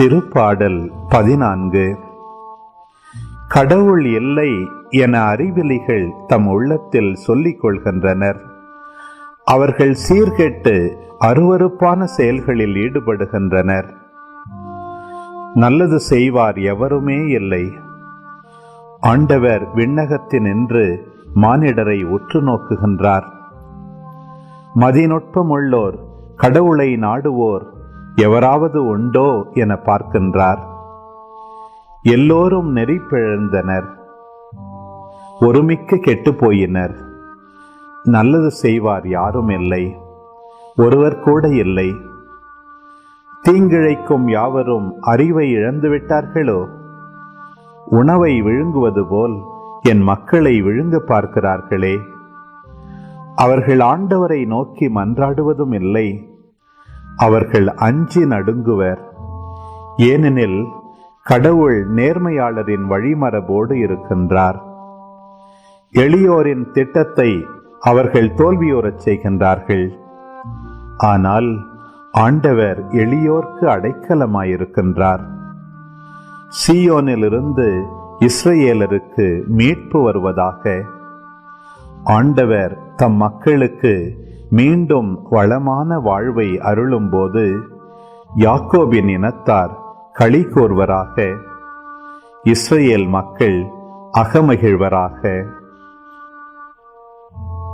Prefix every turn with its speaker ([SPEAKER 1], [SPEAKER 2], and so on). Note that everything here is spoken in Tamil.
[SPEAKER 1] திருப்பாடல் பதினான்கு. கடவுள் இல்லை என அறிவிலிகள் தம் உள்ளத்தில் சொல்லிக் கொள்கின்றனர். அவர்கள் சீர்கெட்டு அருவருப்பான செயல்களில் ஈடுபடுகின்றனர். நல்லது செய்வார் எவருமே இல்லை. ஆண்டவர் விண்ணகத்தினின்று மானிடரை உற்று நோக்குகின்றார். மதிநுட்பமுள்ளோர் கடவுளை நாடுவோர் எவராவது உண்டோ என பார்க்கின்றார். எல்லோரும் நெறி பிழந்தனர். ஒருமிக்க கெட்டு போயினர் நல்லது செய்வார் யாரும் இல்லை. ஒருவர் கூட இல்லை. தீங்கிழைக்கும் யாவரும் அறிவை இழந்துவிட்டார்களோ? உணவை விழுங்குவது போல் என் மக்களை விழுங்க பார்க்கிறார்களே. அவர்கள் ஆண்டவரை நோக்கி மன்றாடுவதும் இல்லை. அவர்கள் அஞ்சி நடுங்குவர். ஏனெனில் கடவுள் நேர்மையாளரின் வழிமரபோடு இருக்கின்றார். எளியோரின் திட்டத்தை அவர்கள் தோல்வியுறச் செய்கின்றார்கள். ஆனால் ஆண்டவர் எளியோர்க்கு அடைக்கலமாயிருக்கின்றார். சீயோனிலிருந்து இஸ்ரேலருக்கு மீட்பு வருவதாக ஆண்டவர் தம் மக்களுக்கு மீண்டும் வளமான வாழ்வை அருளும்போது யாக்கோபின் இனத்தார் களி கோர்வராக இஸ்ரேல் மக்கள் அகமகிழ்வராக.